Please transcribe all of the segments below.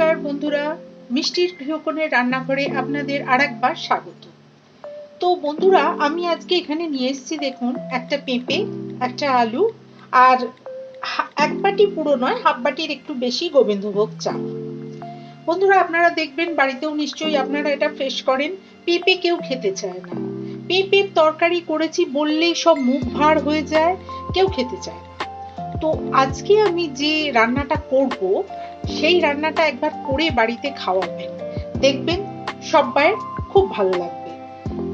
নমস্কার বন্ধুরা, মিষ্টির গৃহকোণের রান্নাঘরে আপনাদের আরেকবার স্বাগত। তো বন্ধুরা, আমি আজকে এখানে নিয়ে এসেছি দেখুন, একটা পেঁপে, একটা আলু, আর এক বাটি পুরো নয়, হাফ বাটির একটু বেশি গোবিন্দভোগ চাল বন্ধুরা, আপনারা দেখবেন, বাড়িতেও নিশ্চয়ই আপনারা এটা ফ্রেশ করেন, পেঁপে কেউ খেতে চায় না। পেঁপের তরকারি করেছি বললেই সব মুখ ভার হয়ে যায়, কেউ খেতে চায় না। তো আজকে আমি যে রান্নাটা করব, সেই রান্নাটা একবার করে বাড়িতে খাওয়াবেন। দেখবেন সবাই খুব ভালো লাগবে।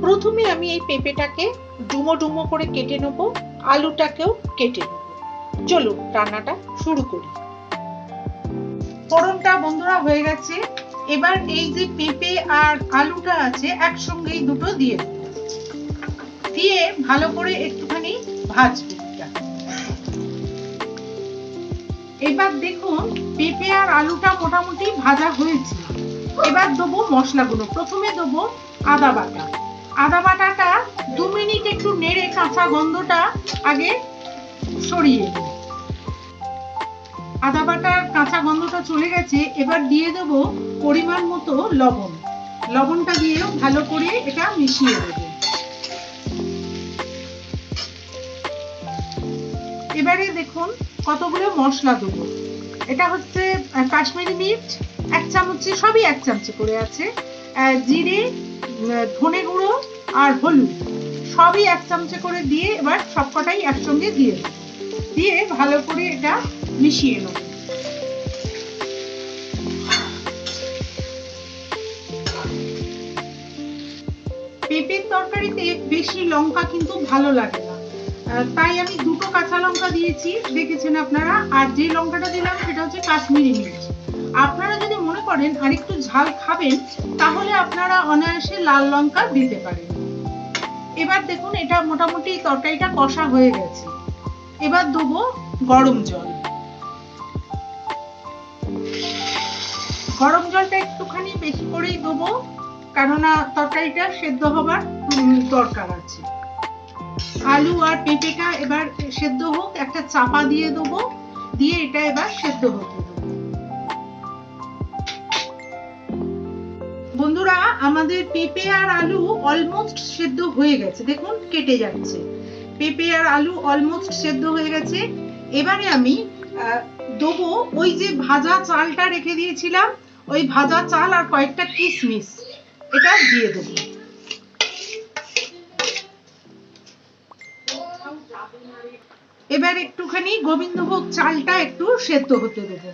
প্রথমে আমি এই পেঁপেটাকে ডুমো ডুমো করে কেটে নেব, আলুটাকেও কেটে নেব। চলুন রান্নাটা শুরু করি। ফোড়নটা বন্ধুরা হয়ে গেছে। এবার এই যে পেঁপে আর আলুটা আছে, একসঙ্গেই দুটো দিয়ে দিয়ে ভালো করে একটুখানি ভাজবো। এবার দেখুন, পেঁপে আর আলুটা মোটামুটি ভাজা হয়েছে। এবার দেবো মশলাগুলো। প্রথমে দেবো আদা বাটা। আদা বাটাটা দু মিনিট একটু নেড়ে কাঁচা গন্ধটা আগে সরিয়ে আদা বাটার কাঁচা গন্ধটা চলে গেছে। এবার দিয়ে দেব পরিমাণ মতো লবণ। লবণটা দিয়েও ভালো করে এটা মিশিয়ে দেবো এবারে দেখুন কতগুলো মশলা দেবো? এটা হচ্ছে কাশ্মীরি মির্চ, এক চামচে, সবই এক চামচে করে আছে। জিরে ধনে গুঁড়ো আর হলুদ, সবই এক চামচে করে দিয়ে এবার সবকটাই একসঙ্গে দিয়ে দেবো। দিয়ে ভালো করে এটা মিশিয়ে নেব। পেঁপের তরকারিতে বেশি লঙ্কা কিন্তু ভালো লাগে তাই আমি দুটো কাঁচা লঙ্কা দিয়েছি, দেখেছেন আপনারা। আর যে লঙ্কাটা দিলাম, সেটা হচ্ছে কাশ্মীরি মির্চ। আপনারা যদি মনে করেন আর একটু ঝাল খাবেন, তাহলে আপনারা অনায়াসে লাল লঙ্কা দিতে পারেন। এবার দেখুন, এটা মোটামুটি তরকারিটা কষা হয়ে গেছে। এবার দেবো গরম জল। গরম জলটা একটুখানি বেশি করেই দেবো, কেননা তরকারিটা সেদ্ধ হবার দরকার আছে। আলু আর পেঁপেটা এবার সেদ্ধ হোক, একটা চাপা দিয়ে দেবো, দিয়ে এটা এবার সেদ্ধ দেবো। বন্ধুরা, আমাদের পেঁপে আর আলু অলমোস্ট সেদ্ধ হয়ে গেছে। দেখুন, কেটে যাচ্ছে। পেঁপে আর আলু অলমোস্ট সেদ্ধ হয়ে গেছে। এবারে আমি দেবো ওই যে ভাজা চালটা রেখে দিয়েছিলাম, ওই ভাজা চাল আর কয়েকটা কিশমিশ। এটা দিয়ে দেবো। এবার একটুখানি গোবিন্দভোগ চালটা একটু সেদ্ধ হতে দেবো।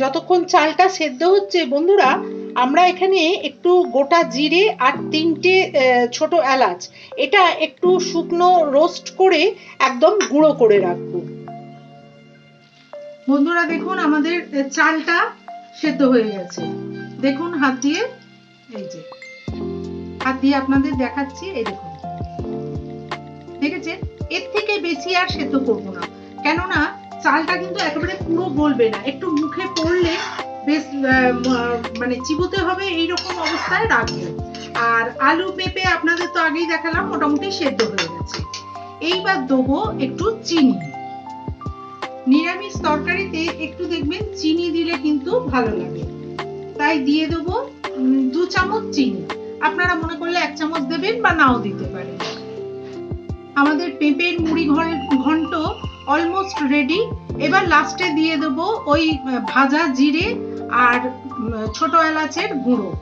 যতক্ষণ চালটা সেদ্ধ হচ্ছে বন্ধুরা আমরা এখানে একটু গোটা জিরে আর তিনটে ছোট এলাচ এটা একটু শুকনো রোস্ট করে একদম গুঁড়ো করে রাখব। বন্ধুরা দেখুন আমাদের চালটা সেদ্ধ হয়ে গেছে। দেখুন হাত দিয়ে এই যে হাত দিয়ে আপনাদের দেখাচ্ছি এই দেখুন। দেখেছেন? এর থেকে বেশি আর সেদ্ধ করব না। কেননা, চালটা কিন্তু একেবারে পুরো গলবে না। একটু মুখে পড়লে বেশ মানে চিবোতে হবে এইরকম অবস্থায় রাখবে। আর আলু পেঁপে আপনাদের তো আগেই দেখালাম, মোটামুটি সেদ্ধ হয়ে গেছে। এইবার দেবো একটু চিনি। নিরামিষ তরকারিতে একটু দেখবেন চিনি দিলে কিন্তু ভালো লাগে। তাই দিয়ে দেবো দু চামচ চিনি। আপনারা মনে করলে এক চামচ দেবেন বা নাও দিতে পারেন। আমাদের পেঁপের মুড়ি ঘন- ঘন্ট অলমোস্ট রেডি এবার লাস্টে দিয়ে দেব ওই ভাজা জিরে আর ছোট এলাচের গুঁড়ো।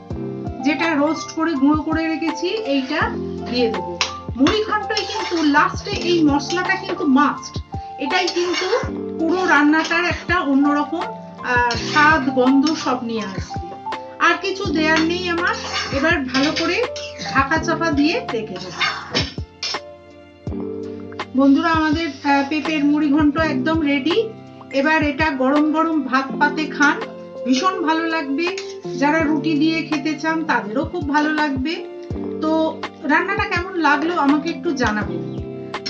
যেটা রোস্ট করে গুঁড়ো করে রেখেছি, এইটা দিয়ে দেব। মুড়ি ঘন্টই কিন্তু লাস্টে এই মশলাটা কিন্তু মাস্ট এটাই কিন্তু পুরো রান্নাটার একটা অন্যরকম স্বাদ, গন্ধ সব নিয়ে আসবে। আর কিছু দেয়ার নেই আমার। এবার ভালো করে ঢাকা চাপা দিয়ে রেখে দেবো। বন্ধুরা, আমাদের পেঁপের মুড়ি ঘন্ট একদম রেডি এবার এটা গরম গরম ভাত পাতে খান। ভীষণ ভালো লাগবে। যারা রুটি দিয়ে খেতে চান, তাদেরও খুব ভালো লাগবে। তো রান্নাটা কেমন লাগল আমাকে একটু জানাবেন।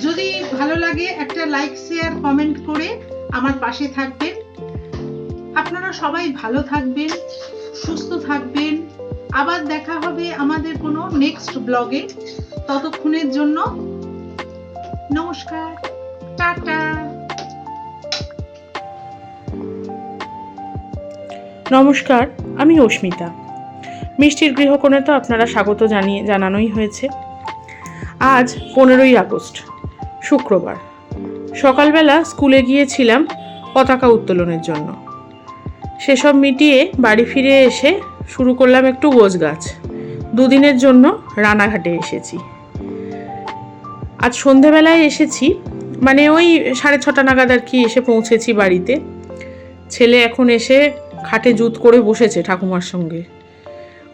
যদি ভালো লাগে, একটা লাইক শেয়ার কমেন্ট করে আমার পাশে থাকবেন। আপনারা সবাই ভালো থাকবেন, সুস্থ থাকবেন। আবার দেখা হবে আমাদের কোনো নেক্সট ব্লগে ততক্ষণের জন্য নমস্কার, টাটা। নমস্কার, আমি অস্মিতা। মিষ্টির গৃহকোণে তো আপনারা স্বাগত জানিয়ে, জানানোই হয়েছে। আজ পনেরোই আগস্ট, শুক্রবার। সকালবেলা স্কুলে গিয়েছিলাম পতাকা উত্তোলনের জন্য। সেসব মিটিয়ে বাড়ি ফিরে এসে শুরু করলাম একটু গোছ গাছ দুদিনের জন্য রানাঘাটে এসেছি। আজ সন্ধেবেলায় এসেছি। মানে ওই সাড়ে ছটা নাগাদ আর কি এসে পৌঁছেছি বাড়িতে। ছেলে এখন এসে খাটে জুত করে বসেছে ঠাকুমার সঙ্গে।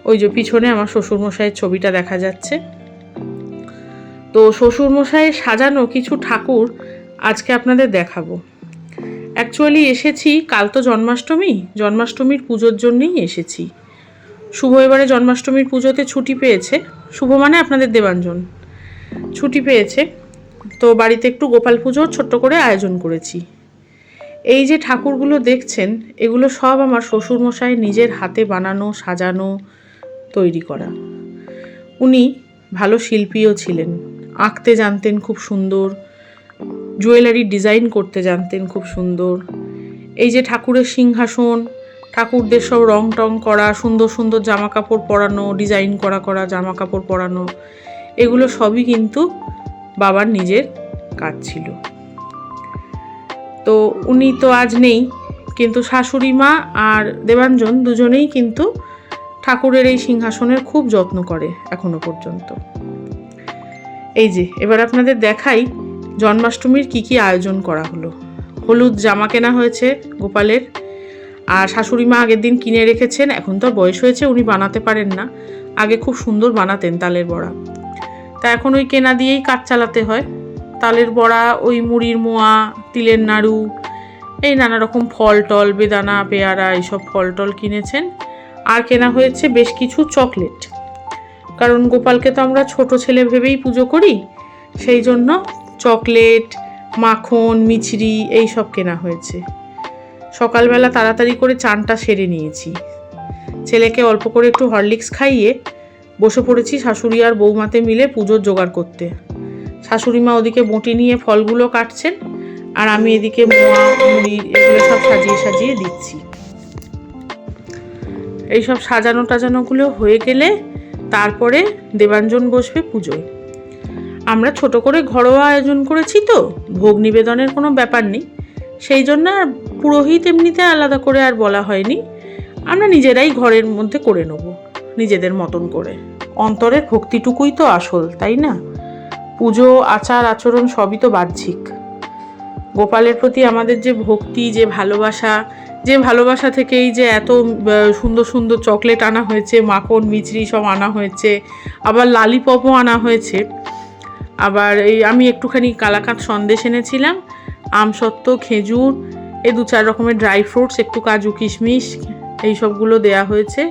ওই যে পিছনে আমার শ্বশুরমশাইয়ের ছবিটা দেখা যাচ্ছে। তো শ্বশুরমশাইয়ের সাজানো কিছু ঠাকুর আজকে আপনাদের দেখাবো। অ্যাকচুয়ালি এসেছি কাল তো জন্মাষ্টমী, জন্মাষ্টমীর পুজোর জন্যই এসেছি। শুভ এবারে জন্মাষ্টমীর পুজোতে ছুটি পেয়েছে। শুভ মানে আপনাদের দেবাঞ্জন। ছুটি পেয়েছে। তো বাড়িতে একটু গোপাল পুজোর ছোট্ট করে আয়োজন করেছি। এই যে ঠাকুরগুলো দেখছেন, এগুলো সব আমার শ্বশুরমশাই নিজের হাতে বানানো, সাজানো, তৈরি করা। উনি ভালো শিল্পীও ছিলেন। আঁকতে জানতেন খুব সুন্দর, জুয়েলারি ডিজাইন করতে জানতেন খুব সুন্দর। এই যে ঠাকুরের সিংহাসন, ঠাকুরদের সব রং টং করা, সুন্দর সুন্দর জামা কাপড় পরানো, ডিজাইন করা করা জামা কাপড় পরানো এগুলো সবই কিন্তু বাবার নিজের কাজ ছিল। তো উনি তো আজ নেই, কিন্তু শাশুড়ি মা আর দেবাঞ্জন দুজনেই কিন্তু ঠাকুরের এই সিংহাসনের খুব যত্ন করে এখনও পর্যন্ত। এই যে, এবার আপনাদের দেখাই জন্মাষ্টমীর কি কি আয়োজন করা হলো। হলুদ জামা কেনা হয়েছে গোপালের, আর শাশুড়ি মা আগের দিন কিনে রেখেছেন, এখন তো বয়স হয়েছে, উনি বানাতে পারেন না। আগে খুব সুন্দর বানাতেন তালের বড়া। তা এখন ওই কেনা দিয়েই কাজ চালাতে হয়। তালের বড়া, ওই মুড়ির মোয়া, তিলের নাড়ু, এই নানা রকম ফল টল বেদানা, পেয়ারা, এইসব ফল টল কিনেছেন। আর কেনা হয়েছে বেশ কিছু চকলেট। কারণ গোপালকে তো আমরা ছোট ছেলে ভেবেই পুজো করি, সেই জন্য চকলেট, মাখন, মিছরি এই সব কেনা হয়েছে। সকালবেলা তাড়াতাড়ি করে চানটা সেরে নিয়েছি। ছেলেকে অল্প করে একটু হরলিক্স খাইয়ে বসে পড়েছি শাশুড়ি আর বৌমাতে মিলে পুজোর জোগাড় করতে। শাশুড়ি মা ওদিকে বঁটি নিয়ে ফলগুলো কাটছেন, আর আমি এদিকে মুড়ি এগুলো সব সাজিয়ে সাজিয়ে দিচ্ছি। এইসব সাজানো টাজানোগুলো হয়ে গেলে তারপরে দেবাঞ্জন বসবে পুজোয়। আমরা ছোট করে ঘরোয়া আয়োজন করেছি তো, ভোগ নিবেদনের কোনো ব্যাপার নেই। সেই জন্য আর পুরোহিত এমনিতে আলাদা করে আর বলা হয়নি। আমরা নিজেরাই ঘরের মধ্যে করে নেব। নিজেদের মতন করে। অন্তরের ভক্তিটুকুই তো আসল, তাই না? পুজো, আচার, আচরণ সবই তো বাহ্যিক। গোপালের প্রতি আমাদের যে ভক্তি, যে ভালোবাসা যে ভালোবাসা থেকেই যে এত সুন্দর সুন্দর চকলেট আনা হয়েছে, মাখন মিচড়ি সব আনা হয়েছে, আবার লালিপপও আনা হয়েছে। আবার এই আমি একটুখানি কালাকাঁদ সন্দেশ এনেছিলাম আমসত্ত্ব খেজুর, এ দু চার রকমের ড্রাই ফ্রুটস, একটু কাজু কিশমিশ, এই সবগুলো দেয়া হয়েছে।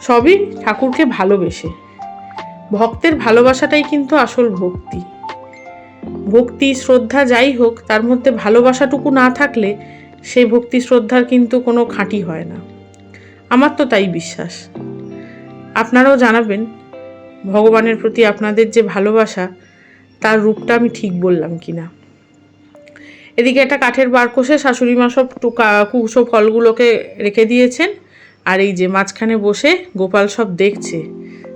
সবই ঠাকুরকে ভালোবেসে। ভক্তের ভালোবাসাটাই কিন্তু আসল ভক্তি। ভক্তি, শ্রদ্ধা যাই হোক, তার মধ্যে ভালোবাসাটুকু না থাকলে সেই ভক্তি, শ্রদ্ধার কিন্তু কোনো খাঁটি হয় না। আমার তো তাই বিশ্বাস। আপনারাও জানাবেন, ভগবানের প্রতি আপনাদের যে ভালোবাসা, তার রূপটা আমি ঠিক বললাম কি না এদিকে একটা কাঠের বার কষে শাশুড়ি মা সব টুকা, কুসো ফলগুলোকে রেখে দিয়েছেন। আর এই যে মাঝখানে বসে গোপাল সব দেখছে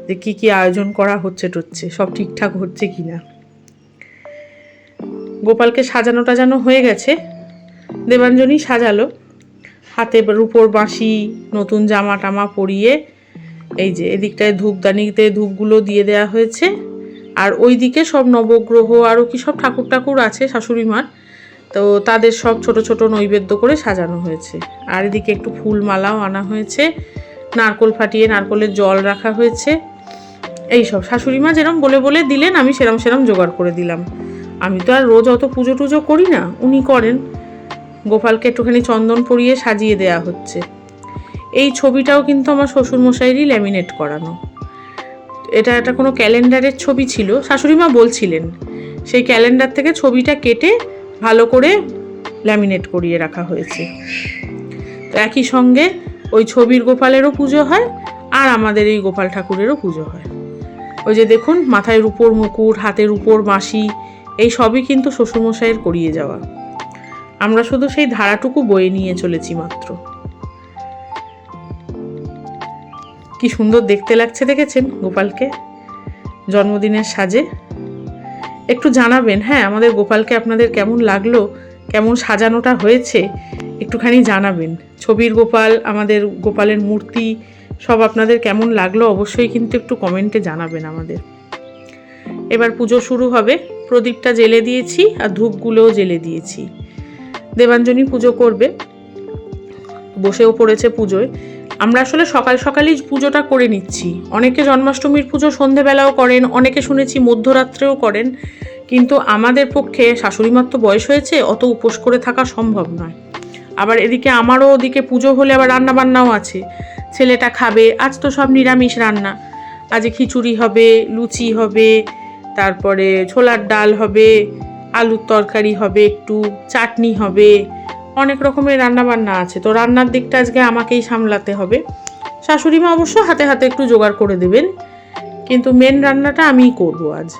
যে কি কি আয়োজন করা হচ্ছে টচ্ছে, সব ঠিকঠাক হচ্ছে কি না গোপালকে সাজানো টাজানো হয়ে গেছে, দেবাঞ্জনই সাজালো। হাতে রূপোর বাঁশি, নতুন জামা টামা পরিয়ে এই যে এদিকটায় ধূপদানিতে ধূপগুলো দিয়ে দেওয়া হয়েছে। আর ওই দিকে সব নবগ্রহ আরও কি সব ঠাকুর ঠাকুর আছে শাশুড়ি মার তো তাদের সব ছোট ছোট নৈবেদ্য করে সাজানো হয়েছে। আর এদিকে একটু ফুল মালাও আনা হয়েছে। নারকোল ফাটিয়ে নারকোলের জল রাখা হয়েছে। এই সব শাশুড়ি মা যেরম বলে বলে দিলেন, আমি সেরম সেরম জোগাড় করে দিলাম। আমি তো আর রোজ অত পুজো টুজো করি না, উনি করেন। গোপালকে একটুখানি চন্দন পরিয়ে সাজিয়ে দেয়া হচ্ছে। এই ছবিটাও কিন্তু আমার শ্বশুরমশাইরই ল্যামিনেট করানো। এটা একটা কোনো ক্যালেন্ডারের ছবি ছিল শাশুড়ি মা বলছিলেন। সেই ক্যালেন্ডার থেকে ছবিটা কেটে ভালো করে ল্যামিনেট করিয়ে রাখা হয়েছে। তো একই সঙ্গে ওই ছবির গোপালেরও পুজো হয় আর আমাদের এই গোপাল ঠাকুরেরও পুজো হয়। ওই যে দেখুন, মাথায় রূপোর মুকুট, হাতের উপর বাঁশি, এই সবই কিন্তু শ্বশুরমশাইয়ের করিয়ে যাওয়া। আমরা শুধু সেই ধারাটুকু বয়ে নিয়ে চলেছি মাত্র। কি সুন্দর দেখতে লাগছে, দেখেছেন গোপালকে? জন্মদিনের সাজে একটু জানাবেন হ্যাঁ আমাদের গোপালকে আপনাদের কেমন লাগল, কেমন সাজানোটা হয়েছে, একটুখানি জানাবেন। ছবির গোপাল, আমাদের গোপালের মূর্তি, সব আপনাদের কেমন লাগল অবশ্যই কিন্তু একটু কমেন্টে জানাবেন আমাদের। এবার পুজো শুরু হবে, প্রদীপটা জেলে দিয়েছি আর ধূপগুলোও জেলে দিয়েছি। দেবাঞ্জনী পুজো করবে, বসেও পড়েছে পুজোয়। আমরা আসলে সকাল সকালই পুজোটা করে নিচ্ছি। অনেকে জন্মাষ্টমীর পুজো সন্ধেবেলাও করেন, অনেকে শুনেছি মধ্যরাত্রেও করেন। কিন্তু আমাদের পক্ষে শাশুড়িমার তো বয়স হয়েছে, অত উপোস করে থাকা সম্ভব নয়। আবার এদিকে আমারও ওদিকে পুজো হলে আবার রান্না বান্নাও আছে। ছেলেটা খাবে, আজ তো সব নিরামিষ রান্না। আজ খিচুড়ি হবে, লুচি হবে, তারপরে ছোলার ডাল হবে, আলুর তরকারি হবে, একটু চাটনি হবে। অনেক রকমের রান্না বান্না আছে। তো রান্নার দিকটা আজকে আমাকেই সামলাতে হবে। শাশুড়ি মা অবশ্য হাতে হাতে একটু জোগাড় করে দেবেন। কিন্তু মেন রান্নাটা আমিই করব আজ।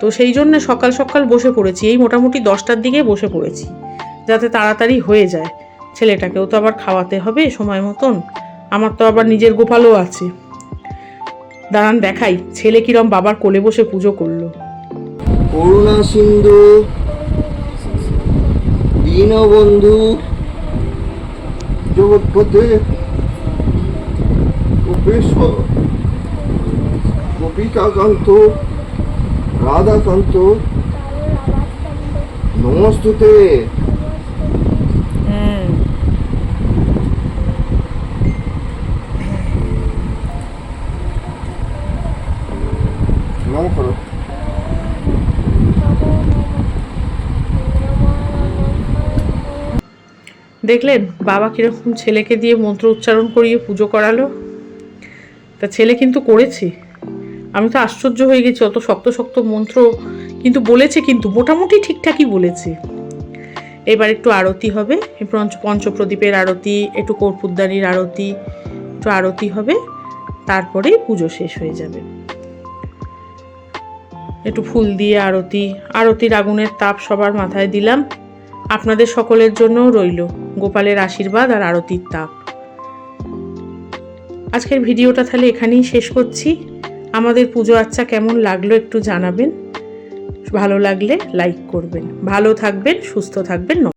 তো সেই জন্য সকাল সকাল বসে পড়েছি। এই মোটামুটি দশটার দিকে বসে পড়েছি, যাতে তাড়াতাড়ি হয়ে যায়। ছেলেটাকেও তো আবার খাওয়াতে হবে সময় মতন। আমার তো আবার নিজের গোপালও আছে। দাঁড়ান দেখাই, ছেলে কিরম বাবার কোলে বসে পুজো করল। দীনবন্ধু। জগৎপথে গোপিকাকান্ত রাধাকান্ত নমস্তুতে। দেখলেন বাবা কীরকম ছেলেকে দিয়ে মন্ত্র উচ্চারণ করিয়ে পুজো করালো? তা ছেলে কিন্তু করেছে। আমি তো আশ্চর্য হয়ে গেছি, অত শক্ত শক্ত মন্ত্র কিন্তু বলেছে কিন্তু মোটামুটি ঠিকঠাকই বলেছে। এবার একটু আরতি হবে পঞ্চ পঞ্চপ্রদীপের আরতি, একটু কর্পূরদানির আরতি, একটু আরতি হবে, তারপরেই পুজো শেষ হয়ে যাবে। একটু ফুল দিয়ে আরতি, আরতির আগুনের তাপ সবার মাথায় দিলাম। আপনাদের সকলের জন্যও রইল। গোপালের আশীর্বাদ আর আরতির তাপ। আজকের ভিডিওটা তাহলে এখানেই শেষ করছি। আমাদের পুজো আচ্ছা কেমন লাগল একটু জানাবেন। ভালো লাগলে লাইক করবেন। ভালো থাকবেন, সুস্থ থাকবেন